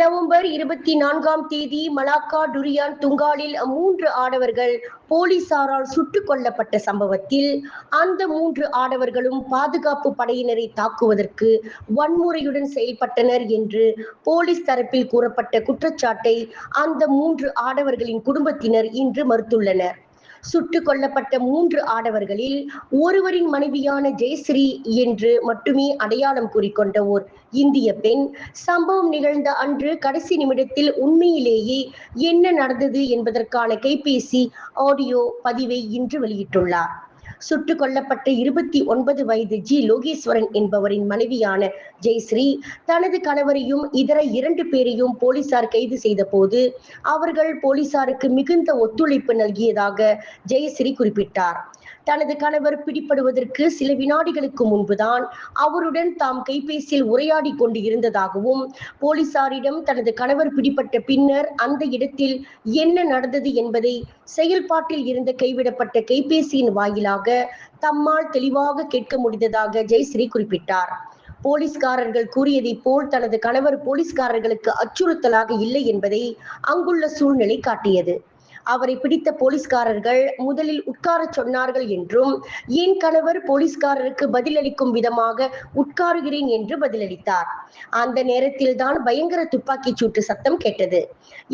November இருபத்தி நான்காம் தேதி மலாக்கா டுரியான் துங்காலில் மூன்று ஆடவர்கள் போலீசாரால் சுட்டுக் கொல்லப்பட்ட சம்பவத்தில் அந்த மூன்று ஆடவர்களும் பாதுகாப்பு படையினரை தாக்குவதற்கு வன்முறையுடன் செயல்பட்டனர் என்று போலீஸ் தரப்பில் கூறப்பட்ட குற்றச்சாட்டை அந்த மூன்று ஆடவர்களின் குடும்பத்தினர் இன்று மறுத்துள்ளனர். சுட்டுக் கொல்லப்பட்ட மூன்று ஆடவர்களில் ஒருவரின் மனைவியான ஜெயஸ்ரீ என்று மட்டுமே அடையாளம் கூறிக்கொண்ட ஓர் இந்திய பெண். சம்பவம் நிகழ்ந்த அன்று கடைசி நிமிடத்தில் உண்மையிலேயே என்ன நடந்தது என்பதற்கான கைபேசி ஆடியோ பதிவை இன்று வெளியிட்டுள்ளார். சுட்டுக் கொல்லப்பட்ட இருபத்தி ஒன்பது வயது ஜி லோகேஸ்வரன் என்பவரின் மனைவியான ஜெயஸ்ரீ தனது கணவரையும் இதர இரண்டு பேரையும் போலீசார் கைது செய்த போது அவர்கள் போலீசாருக்கு மிகுந்த ஒத்துழைப்பு நல்கியதாக ஜெயஸ்ரீ குறிப்பிட்டார். தனது கணவர் பிடிபடுவதற்கு சில வினாடிகளுக்கு முன்புதான் அவருடன் தாம் கைபேசியில் உரையாடி கொண்டு இருந்ததாகவும் போலீசாரிடம் தனது கணவர் பிடிபட்ட பின்னர் அந்த இடத்தில் என்ன நடந்தது என்பதை செயல்பாட்டில் இருந்த கைவிடப்பட்ட கைபேசியின் வாயிலாக தம்மால் தெளிவாக கேட்க முடிந்ததாக ஜெயஸ்ரீ குறிப்பிட்டார். போலீஸ்காரர்கள் கூறியதை போல் தனது கணவர் போலீஸ்காரர்களுக்கு அச்சுறுத்தலாக இல்லை என்பதை அங்குள்ள சூழ்நிலை காட்டியது. அவரை பிடித்த போலீஸ்காரர்கள் முதலில் உட்கார சொன்னார்கள் என்றும் என் கணவர் போலீஸ்காரருக்கு பதிலளிக்கும் விதமாக உட்காருகிறேன் என்று பதிலளித்தார். அந்த நேரத்தில் தான் பயங்கர துப்பாக்கி சூட்டு சத்தம் கேட்டது.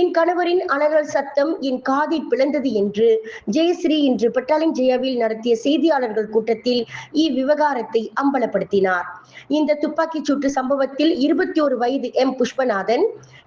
என் கணவரின் அலறல் சத்தம் என் காதில் பிளந்தது என்று ஜெயஸ்ரீ இன்று பட்டாலிங் ஜெயாவில் நடத்திய செய்தியாளர்கள் கூட்டத்தில் இவ்விவகாரத்தை அம்பலப்படுத்தினார். இந்த துப்பாக்கிச் சூட்டு சம்பவத்தில் இருபத்தி ஒரு வயது எம். புஷ்பநாதன்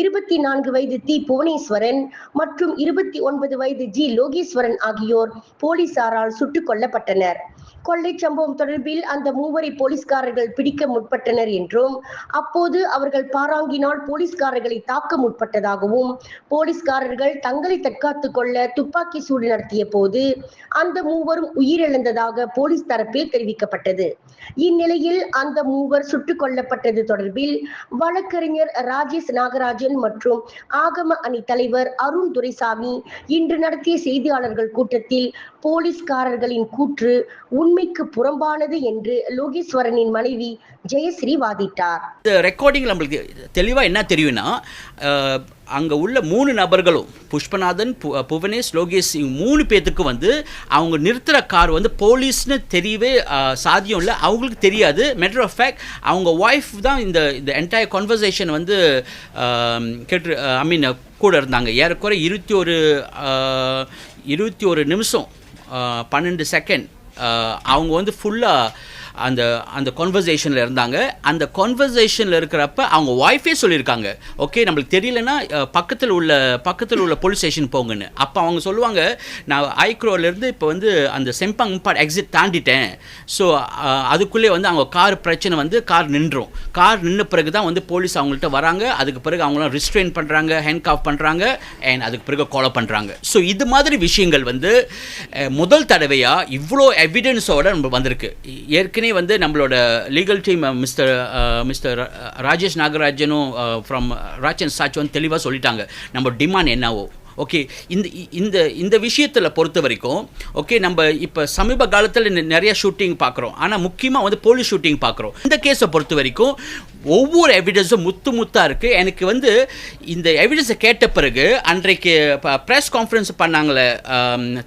இருபத்தி நான்கு வயது தி. புவனேஸ்வரன் மற்றும் இருபத்தி ஒன்பது வயது ஜி. லோகேஸ்வரன் ஆகியோர் போலீசாரால் சுட்டுக் கொல்லப்பட்டனர். கொள்ளை சம்பவம் தொடர்பில் அந்த மூவரை போலீஸ்காரர்கள் பிடிக்க முற்பட்டனர் என்றும் அப்போது அவர்கள் பாராங்கினால் போலீஸ்காரர்களை தாக்க முற்பட்டதாகவும் போலீஸ்காரர்கள் தங்களை தற்காத்துக் கொள்ள துப்பாக்கி சூடு நடத்திய போது அந்த மூவரும் உயிரிழந்ததாக போலீஸ் தரப்பில் தெரிவிக்கப்பட்டது. இந்நிலையில் அந்த மூவர் சுட்டுக் கொல்லப்பட்டது தொடர்பில் வழக்கறிஞர் ராஜேஷ் நாகராஜன் மற்றும் ஆகம அணி தலைவர் அருண் துரைசாமி இன்று நடத்திய செய்தியாளர்கள் கூட்டத்தில் போலீஸ்காரர்களின் கூற்று உண்மைக்கு புறம்பானது என்று லோகேஸ்வரனின் மனைவி ஜெயஸ்ரீ வாதிட்டார். ரெக்கார்டிங் நம்மளுக்கு தெளிவாக என்ன தெரியும்னா அங்கே உள்ள மூணு நபர்களும் புஷ்பநாதன் பு புவனேஷ் லோகேஷ் இவங்க மூணு பேர்த்துக்கு வந்து அவங்க நிறுத்துகிற கார் வந்து போலீஸ்னு தெரியவே சாத்தியம் இல்லை. அவங்களுக்கு தெரியாது. மேட்டர் ஆஃப் ஃபேக்ட் அவங்க ஒய்ஃப் தான் இந்த இந்த என்டையர் கான்வர்சேஷன் வந்து கேட்டு ஐ மீன் கூட இருந்தாங்க. ஏறக்குறை இருபத்தி ஒரு இருபத்தி ஒரு நிமிஷம் பன்னெண்டு செகண்ட் அவங்க வந்து ஃபுல்லாக அந்த அந்த கான்வர்சேஷனில் இருந்தாங்க. அந்த கான்வர்சேஷனில் இருக்கிறப்ப அவங்க ஒய்ஃபே சொல்லியிருக்காங்க. ஓகே நம்மளுக்கு தெரியலன்னா பக்கத்தில் உள்ள பக்கத்தில் உள்ள போலீஸ் ஸ்டேஷன் போங்கன்னு. அப்போ அவங்க சொல்லுவாங்க நான் ஐக்ரோலேருந்து இப்போ வந்து அந்த செம்பங் பாட் எக்ஸிட் தாண்டிட்டேன். ஸோ அதுக்குள்ளே வந்து அவங்க கார் பிரச்சனை வந்து கார் நின்றோம். கார் நின்ற பிறகு தான் வந்து போலீஸ் அவங்கள்ட்ட வராங்க. அதுக்கு பிறகு அவங்களாம் ரிஸ்ட்ரெயின் பண்ணுறாங்க ஹேண்ட் காஃப் பண்ணுறாங்க அண்ட் அதுக்கு பிறகு கொலை பண்ணுறாங்க ஸோ இது மாதிரி விஷயங்கள் வந்து முதல் தடவையாக இவ்வளோ எவிடன்ஸோட நம்ம வந்திருக்கு. ஏற்கனவே வந்து நம்மளோட legal team mister mister Rajesh நாகராஜனும் from Rajan சாச் வந்து தெளிவாக சொல்லிட்டாங்க. நம்ம டிமாண்ட் என்னவோ? ஓகே இந்த இந்த இந்த விஷயத்தில் பொறுத்த வரைக்கும் ஓகே நம்ம இப்போ சமீப காலத்தில் நிறைய ஷூட்டிங் பார்க்குறோம் ஆனால் முக்கியமாக வந்து போலீஸ் ஷூட்டிங் பார்க்குறோம் இந்த கேஸை பொறுத்த வரைக்கும் ஒவ்வொரு எவிடன்ஸும் முத்து முத்தாக இருக்குது எனக்கு வந்து இந்த எவிடன்ஸை கேட்ட பிறகு அன்றைக்கு ப்ரெஸ் கான்ஃபரன்ஸ் பண்ணாங்களே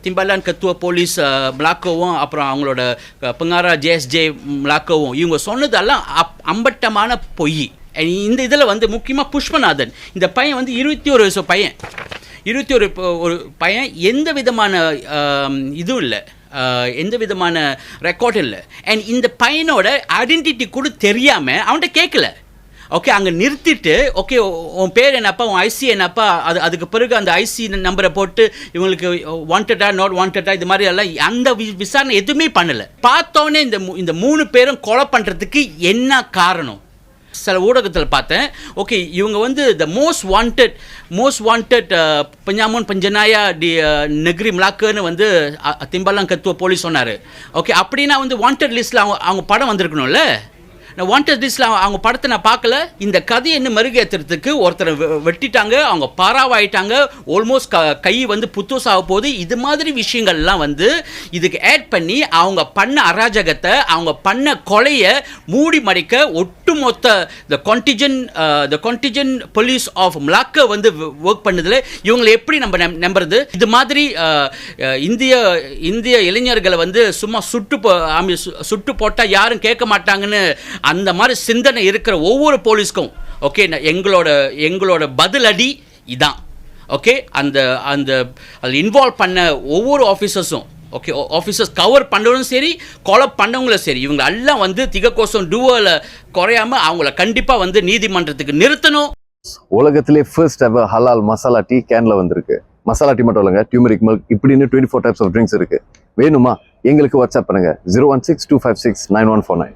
திம்பலான் கத்துவ போலீஸ் மிளாக்கோவும் அப்புறம் அவங்களோட அஹ், பங்காரா ஜேஎஸ்ஜே மிளாக்கோவும் இவங்க சொன்னதெல்லாம் அப் அம்பட்டமான பொய். இந்த இதில் வந்து முக்கியமாக புஷ்பநாதன் இந்த பையன் வந்து இருபத்தி ஒரு வயசு பையன். இருபத்தி ஒரு ஒரு பையன் எந்த விதமான இதுவும் இல்லை. எந்த விதமான ரெக்கார்ட் இல்லை. அண்ட் இந்த பையனோட ஐடென்டிட்டி கூட தெரியாமல் அவன்கிட்ட கேட்கல ஓகே அங்கே நிறுத்திட்டு ஓகே உன் பேர் என்னப்பா உன் ஐசி என்னப்பா அது அதுக்கு பிறகு அந்த ஐசி நம்பரை போட்டு இவங்களுக்கு வாண்டடா நாட் வாண்டடா இது மாதிரி எல்லாம் அந்த வி- விசாரணை எதுவுமே பண்ணலை. பார்த்தோன்னே இந்த இந்த மூணு பேரும் கொலை பண்ணுறதுக்கு என்ன காரணம்? சில ஊடகத்தில் பார்த்தேன். ஓகே இவங்க வந்து the most wanted most wanted பஞ்சாமோன் பஞ்சனாயா டி uh, நெக்ரி மிளாக்குன்னு வந்து திம்பலாம் கத்துவ போலீஸ் சொன்னார். ஓகே அப்படின்னா வந்து வாண்டட் லிஸ்ட்டில் அவங்க அவங்க படம் வந்திருக்கணும்ல? நான் வாண்டட் லிஸ்ட்டில் அவங்க படத்தை நான் பார்க்கல. இந்த கதையை இன்னும் மெருகேற்றுறதுக்கு ஒருத்தரை வெ- வெட்டிட்டாங்க. அவங்க பாராவாயிட்டாங்க. ஆல்மோஸ்ட் க கை வந்து புத்தூஸ் ஆக போகுது. இது மாதிரி விஷயங்கள்லாம் வந்து இதுக்கு ஆட் பண்ணி அவங்க பண்ண அராஜகத்தை அவங்க பண்ண கொலையை மூடி மறைக்க ஒட்டு ஒட்டுமொத்த the contingent the contingent police of Malacca வந்து ஒர்க் பண்ணதுல இவங்களை எப்படி நம்ம நம்- நம்புறது? இது மாதிரி uh, uh, இந்திய இந்திய இளைஞர்களை வந்து சும்மா சுட்டு போ ஆமி சுட்டு போட்டால் யாரும் கேட்க மாட்டாங்கன்னு அந்த மாதிரி சிந்தனை இருக்கிற ஒவ்வொரு போலீஸ்க்கும் ஓகே எங்களோட எங்களோட பதிலடி இதான் ஓகே அந்த அந்த அதில் இன்வால்வ் பண்ண ஒவ்வொரு ஆஃபீஸர்ஸும் ஓகே ஆஃபீஸர்ஸ் கவர் பண்ணவங்களும் சரி கொலை பண்ணவங்களும் சரி இவங்க எல்லாம் வந்து திகக்கோசம் டூவில் குறையாம அவங்கள கண்டிப்பாக வந்து நீதிமன்றத்துக்கு நிறுத்தணும். உலகத்திலே ஃபர்ஸ்ட் எவர் ஹலால் மசாலா டீ கேனில் வந்திருக்கு. மசாலா டீ மட்டும் இல்லைங்க டியூமரிக் மில்க் இப்படின்னு twenty four types of drinks இருக்குது வேணுமா? எங்களுக்கு வாட்ஸ்அப் பண்ணுங்கள் zero one six two five six nine one four nine